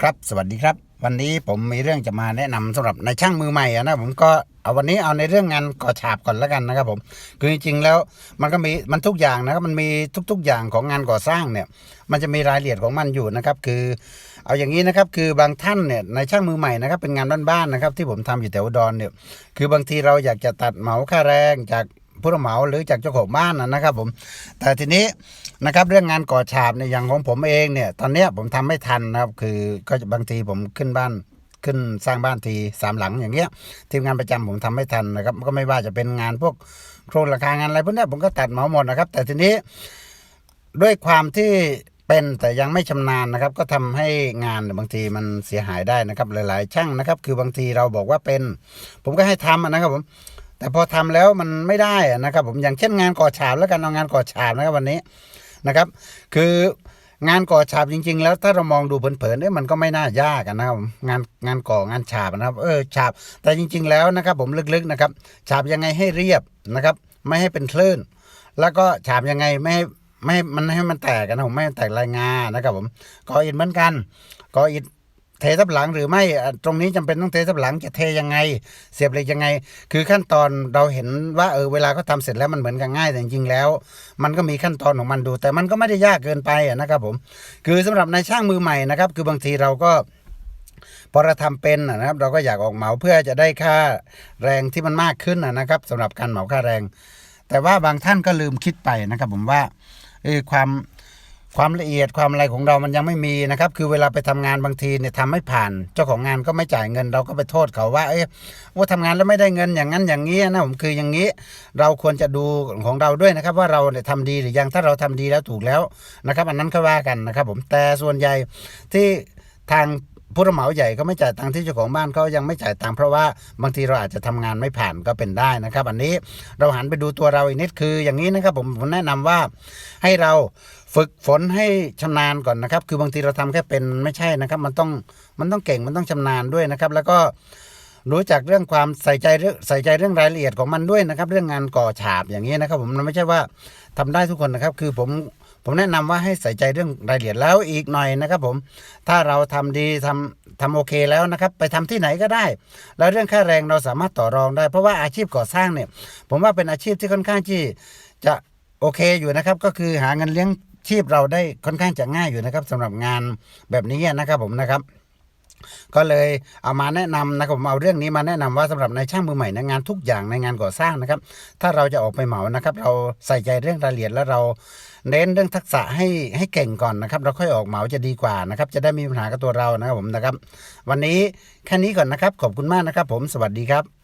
ครับสวัสดีครับ วันนี้ผมมีเรื่องจะมาแนะนำสำหรับในช่างมือใหม่อะนะผมก็เอาวันนี้เอาในเรื่องงานก่อฉาบก่อนแล้วกันนะครับผมคือจริงๆแล้วมันก็มีมันทุกอย่างนะครับมันมีทุกๆอย่างของงานก่อสร้างเนี่ย มันจะมีรายละเอียดของมันอยู่นะครับ คือเอาอย่างนี้นะครับคือบางท่านเนี่ยในช่างมือใหม่นะครับเป็นงานบ้านๆนะครับที่ผมทำอยู่แถวอุดรเนี่ยคือบางทีเราอยากจะตัดเหมาค่าแรงจาก ผู้รับเหมาหรือจากเจ้าของบ้านนะครับผมแต่ทีนี้นะครับเรื่องงานก่อฉาบเนี่ยอย่างของผมเองเนี่ยตอนเนี้ยผมทำไม่ทันนะครับคือก็บางทีผมขึ้นบ้านขึ้นสร้างบ้านทีสามหลังอย่างเงี้ยทีมงานประจำผมทำไม่ทันนะครับก็ไม่ว่าจะเป็นงานพวกโครงหลังคางานอะไรพวกนี้ผมก็ตัดเหมาหมดนะครับ แต่ทีนี้ด้วยความที่เป็นแต่ยังไม่ชำนาญนะครับ ก็ทำให้งานบางทีมันเสียหายได้นะครับ หลาย ๆ ช่างนะครับ คือบางทีเราบอกว่าเป็น ผมก็ให้ทำอะนะครับผม แต่พอทำแล้วมันไม่ได้นะครับผมอย่างเช่นงานก่อฉาบแล้วกันเอางานก่อฉาบนะครับวันนี้นะครับ คืองานก่อฉาบจริง ๆ แล้วถ้าเรามองดูเผินๆเนี่ยมันก็ไม่น่ายากนะครับผมงานงานก่องานฉาบนะครับเออฉาบแต่จริง ๆ แล้วนะครับผมลึกๆนะครับฉาบยังไงให้เรียบนะครับ ไม่ให้เป็นคลื่น แล้วก็ฉาบยังไงไม่ให้ไม่ให้มันให้มันแตกกันนะผมไม่ให้แตกลายงานะครับผมก่ออิฐเหมือนกันก่ออิฐ เททับหลังหรือไม่ตรงนี้จำเป็นต้องเททับหลังจะเทยังไง เสียบเหล็กยังไง คือขั้นตอนเราเห็นว่าเออเวลาเขาทำเสร็จแล้วมันเหมือนกันง่ายแต่จริงๆแล้ว มันก็มีขั้นตอนของมันดู แต่มันก็ไม่ได้ยากเกินไปนะครับผมคือสำหรับนายช่างมือใหม่นะครับ คือบางทีเราก็พอเราทำเป็นนะครับ เราก็อยากออกเหมาเพื่อจะได้ค่าแรงที่มันมากขึ้นนะครับสำหรับการเหมาค่าแรง แต่ว่าบางท่านก็ลืมคิดไปนะครับ ผมว่าเออความ ความละเอียดความอะไรของเรามันยังไม่มีนะครับ คือเวลาไปทำงานบางทีเนี่ยทำไม่ผ่าน เจ้าของงานก็ไม่จ่ายเงิน เราก็ไปโทษเขาว่า เอ๊ะว่าทำงานแล้วไม่ได้เงินอย่างนั้นอย่างนี้นะผมคืออย่างนี้ เราควรจะดูของเราด้วยนะครับ ว่าเราเนี่ยทำดีหรือยังถ้าเราทำดีแล้วถูกแล้วนะครับ อันนั้นก็ว่ากันนะครับ ผมแต่ส่วนใหญ่ที่ทาง ผู้รับเหมาใหญ่ก็ไม่จ่ายตังค์ที่เจ้าของบ้านเขายังไม่จ่ายตังค์เพราะว่าบางทีเราอาจจะทำงานไม่ผ่านก็เป็นได้นะครับ อันนี้เราหันไปดูตัวเราอีกนิดคืออย่างนี้นะครับผมผมแนะนำว่าให้เราฝึกฝนให้ชำนาญก่อนนะครับ คือบางทีเราทำแค่เป็นไม่ใช่นะครับ มันต้องมันต้องเก่งมันต้องชำนาญด้วยนะครับ แล้วก็รู้จักเรื่องความใส่ใจเรื่องใส่ใจเรื่องรายละเอียดของมันด้วยนะครับ เรื่องงานก่อฉาบอย่างนี้นะครับ ผมมันไม่ใช่ว่าทำได้ทุกคนนะครับ คือผม ผมแนะนำว่าให้ใส่ใจเรื่องรายละเอียดแล้วอีกหน่อยนะครับ ผม ถ้าเราทำดีทำทำโอเคแล้วนะครับ ไปทำที่ไหนก็ได้ แล้วเรื่องค่าแรงเราสามารถต่อรองได้ เพราะว่าอาชีพก่อสร้างเนี่ย ผมว่าเป็นอาชีพที่ค่อนข้างที่จะโอเคอยู่นะครับ ก็คือหาเงินเลี้ยงชีพเราได้ค่อนข้างจะง่ายอยู่นะครับสำหรับงานแบบนี้นะครับผมนะครับ ก็เลยเอามาแนะนำนะครับผมเอาเรื่องนี้มาแนะนำว่าสำหรับในช่างมือใหม่ในงานทุกอย่างในงานก่อสร้างนะครับ ถ้าเราจะออกไปเหมานะครับ เราใส่ใจเรื่องรายละเอียดแล้วเราเน้นเรื่องทักษะให้ให้เก่งก่อนนะครับ เราค่อยออกเหมาจะดีกว่านะครับ จะได้มมีปัญหากับตัวเรานะครับผมนะครับ วันนี้แค่นี้ก่อนนะครับ ขอบคุณมากนะครับ ผมสวัสดีครับ